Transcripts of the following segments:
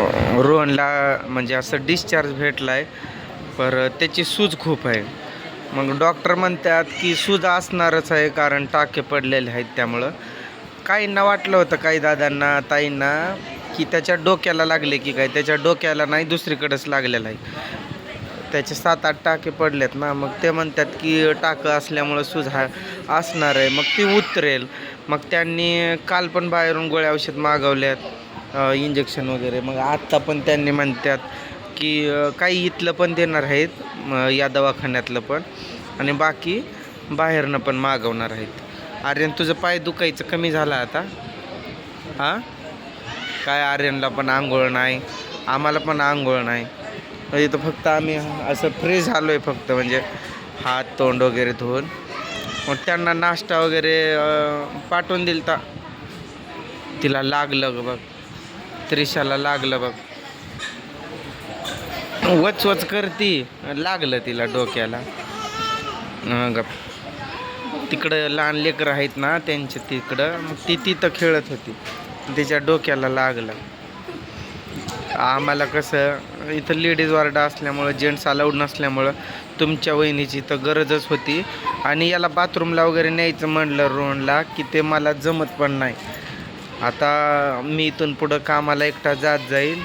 रोहनला म्हणजे असं डिस्चार्ज भेटला आहे पर त्याची सूज खूप आहे. मग डॉक्टर म्हणतात की सूज असणारच आहे कारण टाके पडलेले आहेत त्यामुळं. काहींना वाटलं होतं काही दादांना ताईंना की त्याच्या डोक्याला लागले की काय? त्याच्या डोक्याला नाही दुसरीकडेच लागलेलं आहे. त्याचे सात आठ टाके पडलेत ना. मग ते म्हणतात की टाकं असल्यामुळं सूज हा असणार आहे. मग ती उतरेल. मग त्यांनी काल पण बाहेरून गोळ्या औषध मागवल्यात. इंजेक्शन वगैरे. मग आत्ता पण त्यांनी म्हणतात की काही इथलं पण देणार आहेत या दवाखान्यातलं पण. आणि बाकी बाहेरनं पण मागवणार आहेत. आर्यन तुझं पाय दुखायचं कमी झालं आता. हां? काय आर्यनला पण आंघोळ नाही. आम्हाला पण आंघोळ नाही. म्हणजे इथं फक्त आम्ही असं फ्री झालो आहे फक्त. म्हणजे हात तोंड वगैरे धुवून. मग त्यांना नाश्ता वगैरे पाठवून दिल तर तिला लागलं बघ. त्रिशाला लागलं बघ. वच वच करती लागलं तिला डोक्याला. हं गप. तिकडं लहान लेकरं आहेत ना त्यांच्या तिकडं. मग ती तिथं खेळत होती. तिच्या डोक्याला लागलं. आम्हाला कसं इथं लेडीज वार्ड असल्यामुळं जेंट्स अलाउड नसल्यामुळं तुमच्या वहिनीची तर गरजच होती. आणि याला बाथरूमला वगैरे न्यायचं म्हणलं रोहनला की ते मला जमत पण नाही. आता मी इथून पुढं कामाला एकटा जात जाईल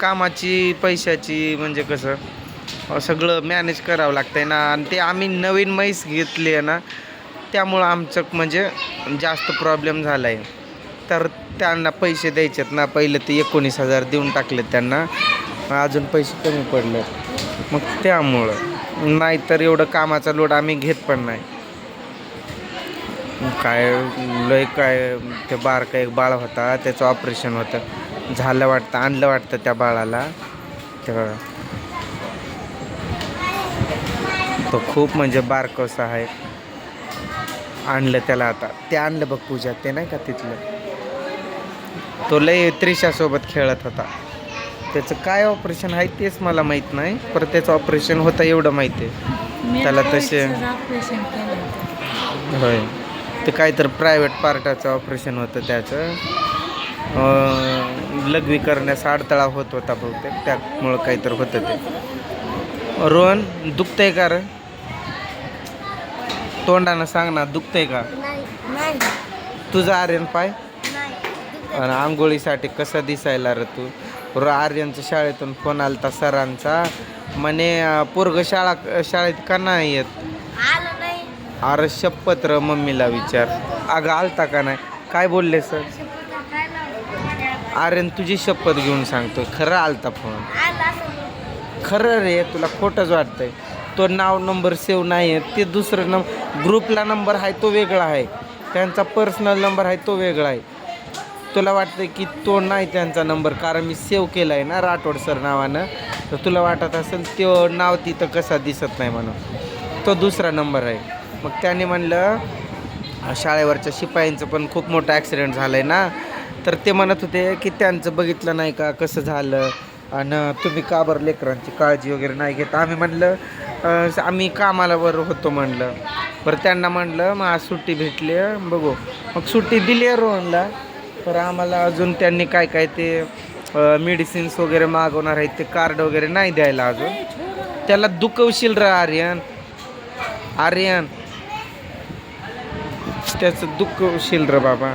कामाची पैशाची म्हणजे कसं सगळं मॅनेज करावं लागतंय ना. आणि ते आम्ही नवीन म्हैस घेतली आहे ना त्यामुळं आमचं म्हणजे जास्त प्रॉब्लेम झाला आहे तर त्यांना पैसे द्यायचेत ना. पहिले ते एकोणीस हजार देऊन टाकले त्यांना. अजून पैसे कमी पडले मग त्यामुळं. नाहीतर एवढं कामाचा लोड आम्ही घेत पण नाही. काय लय काय ते बारका एक बाळ होता त्याचं ऑपरेशन होतं. झालं वाटतं आणलं वाटतं त्या बाळाला. तेव्हा तो खूप म्हणजे बारकसा आहे. आणलं त्याला आता. ते आणलं बघ पूजा ते नाही का तिथलं. तो लय त्रिशासोबत खेळत होता. त्याचं काय ऑपरेशन आहे तेच मला माहीत नाही. पर त्याचं ऑपरेशन होतं एवढं माहिती आहे. त्याला तसे. होय. काय तर प्रायव्हेट पार्टाचं ऑपरेशन होतं त्याचं. लघवी करण्यास अडथळा होत होता बहुतेक. त्यामुळं काहीतरी होतं ते. रोहन दुखतंय का रे? तोंडानं सांग ना दुखतंय का? तुझं आर्यन पाय? आणि आंघोळीसाठी कसं दिसायला रे तू? र आर्यनच्या शाळेतून फोन आलता सरांचा. म्हणे पोरग शाळा शाळेत का नाही येत? अरे शपथ र मम्मीला विचार. अगं आलता का नाही? काय बोलले सर? आर्यन तुझी शपथ घेऊन सांगतो खरं आलता फोन खरं रे तुला खोटंच वाटतंय. तो नाव नंबर सेव्ह नाही आहे. ते दुसरं नंब ग्रुपला नंबर आहे तो वेगळा आहे. त्यांचा पर्सनल नंबर आहे तो वेगळा आहे. तुला वाटतं की तो नाही त्यांचा नंबर कारण मी सेव्ह केला आहे ना राठोड सर नावानं. तर तुला वाटत असेल तो नाव तिथं कसा दिसत नाही म्हणून. तो दुसरा नंबर आहे. मग त्याने म्हणलं शाळेवरच्या शिपायांचं पण खूप मोठं ॲक्सिडेंट झालं आहे ना. तर ते म्हणत होते की त्यांचं बघितलं नाही का कसं झालं? आणि तुम्ही का बरं लेकरांची काळजी वगैरे नाही घेत? आम्ही म्हणलं आम्ही कामाला बरं होतो म्हणलं. बरं त्यांना म्हणलं मग आज सुट्टी भेटली बघू. मग सुट्टी दिली आहे रोहनला तर आम्हाला अजून त्यांनी काय काय ते मेडिसिन्स वगैरे मागवणार आहेत ते कार्ड वगैरे नाही द्यायला अजून. त्याला दुखवशील र आर्यन. आर्यन. त्याचं दुखवशील र बाबा.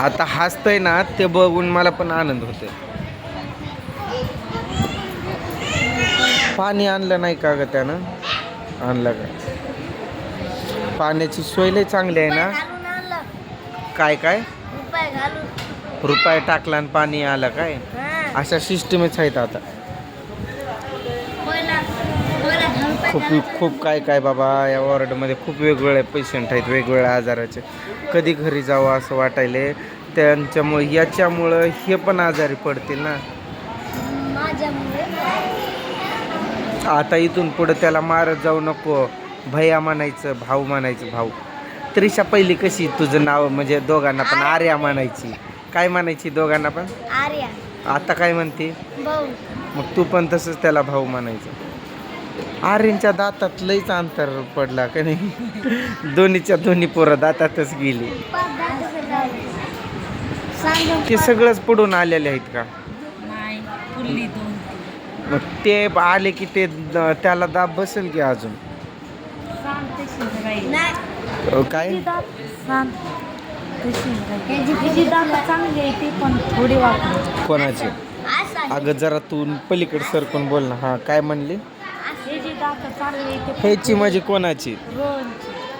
आता हसतंय ना ते बघून मला पण आनंद होतोय. पाणी आणलं नाही का ग त्यानं? आणलं का? पाण्याची सोय लय चांगली आहे ना? काय काय? रुपये टाकला आणि पाणी आलं काय? अशा सिस्टमच आहेत आता. खूप खूप काय काय बाबा या वॉर्डमध्ये खूप वेगवेगळे पेशंट आहेत वेगवेगळ्या आजाराचे. कधी घरी जावं असं वाटायले त्यांच्यामुळे याच्यामुळं हे पण आजारी पडतील ना? आता इथून पुढं त्याला मारत जाऊ नको. भैया म्हणायचं भाऊ म्हणायचं भाऊ. त्रिशा पहिली कशी तुझं नाव? म्हणजे दोघांना पण आर्या. म्हणायची. काय म्हणायची दोघांना पण? आर्या. आता काय म्हणते? मग तू पण तसंच त्याला भाऊ म्हणायचं. आर्यनच्या दातात लईच अंतर पडला का नाही? दोन्हीच्या दोन्ही पोरं दातातच गेली. ते सगळंच पडून आलेले आहेत का? मग ते आले की ते त्याला दाब बसेल की अजून? काय? कोणाचे? अगं जरा तू पलीकडे सरकून बोल ना. हा काय म्हणली? त्याची दात चांगली आहे ते ह्याची म्हणजे कोणाची?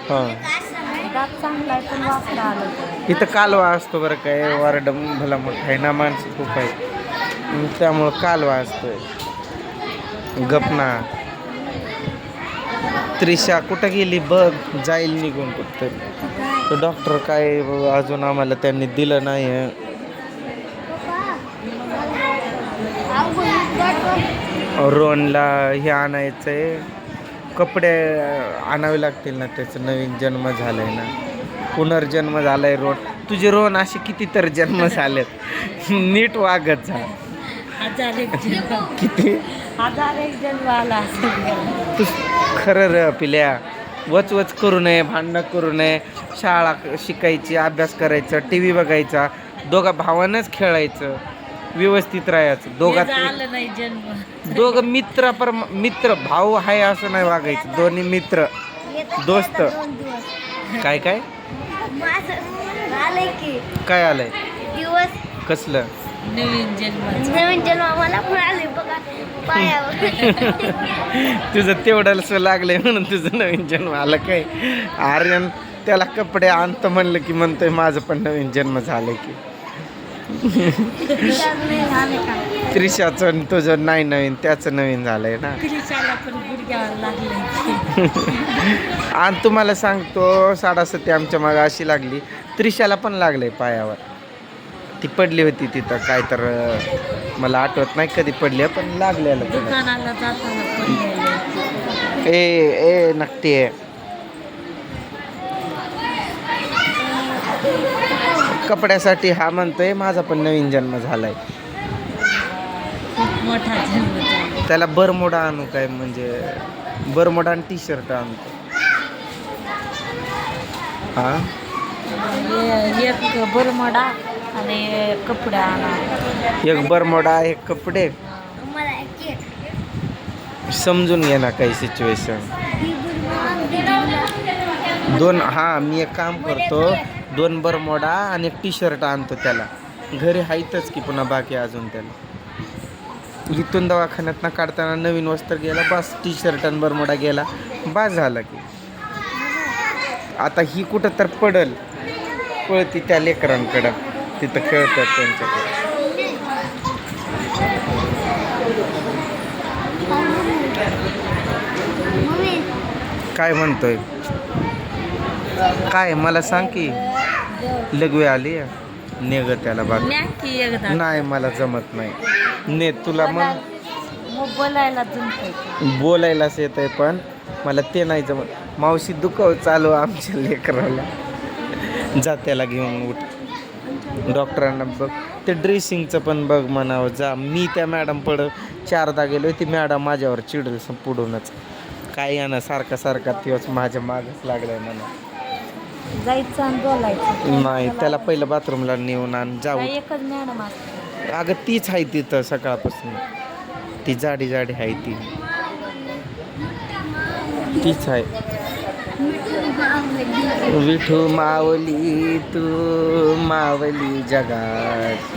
हा. दात चांगला आहे पण वाकडा आलं इथं कालवा असतो बरं काय वारड भला मोठा आहे ना माणसं खूप आहेत. मग त्यामुळं कालवा असतोय. गपना. त्रिशा कुठं गेली? बघ जाईल निघून कुठं तर डॉक्टर काय अजून आम्हाला त्यांनी दिलं नाही रोहनला हे आणायचं आहे कपडे आणावे लागतील ना त्याचं नवीन जन्म झालाय ना. पुनर्जन्म झालाय रोहन तुझे रोहन असे कितीतर जन्म झालेत. नीट वागत जन्म. किती? हजार एक जन्म आला असेल. तू खरं र पिल्या. वच वच करू नये भांडणं करू नये. शाळा शिकायची अभ्यास करायचा टी व्ही बघायचा. दोघा भावानंच खेळायचं. व्यवस्थित राहायचं. दोघात नाही जन्म. दोघं मित्र पर मित्र भाऊ आहे असं नाही वागायचं. दोन्ही मित्र दोस्त. काय काय? काय आलंय? दिवस. कसलं? नवीन जन्म. नवीन जन्म मला पण आले बघा. पायावर. तुझं तेवढं लागलंय म्हणून तुझं नवीन जन्म आलं काय? आर्यन त्याला कपडे आणतं म्हणलं की म्हणतोय माझं पण नवीन जन्म झाले का. त्रिशाचं तुझं नाही नवीन त्याचं नवीन झालंय ना. आणि तुम्हाला सांगतो साडासती आमच्या मागं अशी लागली. त्रिशाला पण लागलंय पायावर. ती पडली होती तिथं काय तर मला आठवत नाही कधी पडली पण लागलेलं ए ए नक्की आहे. कपड्यासाठी हा म्हणतोय माझा पण नवीन जन्म झालाय. खूप मोठा जन्म झाला त्याला बरमोडा आणू काय म्हणजे बरमोडा आणि टी शर्ट आणतो हा? ए- एक बरमडा आणि कपडे आणा. एक बरमोडा एक कपडे? मला केक समजून घे ना काही सिच्युएशन दोन हा मी एक काम करतो. दोन बरमोडा आणि एक टी शर्ट आणतो त्याला. घरी आहेतच की पुन्हा बाकी अजून त्याला. इथून दवाखान्यात काढताना नवीन वस्त्र गेला बस टी शर्ट आणि बरमोडा गेला. बस झाला की. आता ही कुठं तर पडल पळती त्या लेकरांकडं. तिथं खेळतात त्यांच्याकडे. काय म्हणतोय? काय मला सांग की. लघवी आली नेग त्याला बाग नाही मला जमत नाही. ने तुला मग बोलायला बोलायलाच येत आहे पण मला ते नाही जमत. मावशी दुखव चालू आमच्या लेकराला. जा त्याला घेऊन उठ. डॉक्टरांना बघ. ते ड्रेसिंगचं पण बघ म्हणावं. जा. मी त्या मॅडम पड चारदा गेलो ती मॅडम माझ्यावर चिडल पुढूनच काय यानं सारखा सारखा दिवस माझ्या मागच लागलाय म्हणा जायचं बोलायचं. नाही त्याला पहिलं बाथरूमला नेऊन आणि जाऊ. एकच मॅडम अगं तीच आहे तिथं सकाळपासून. ती जाडी जाडी आहे ती. तीच आहे. विठू मावली तू मावली जगात.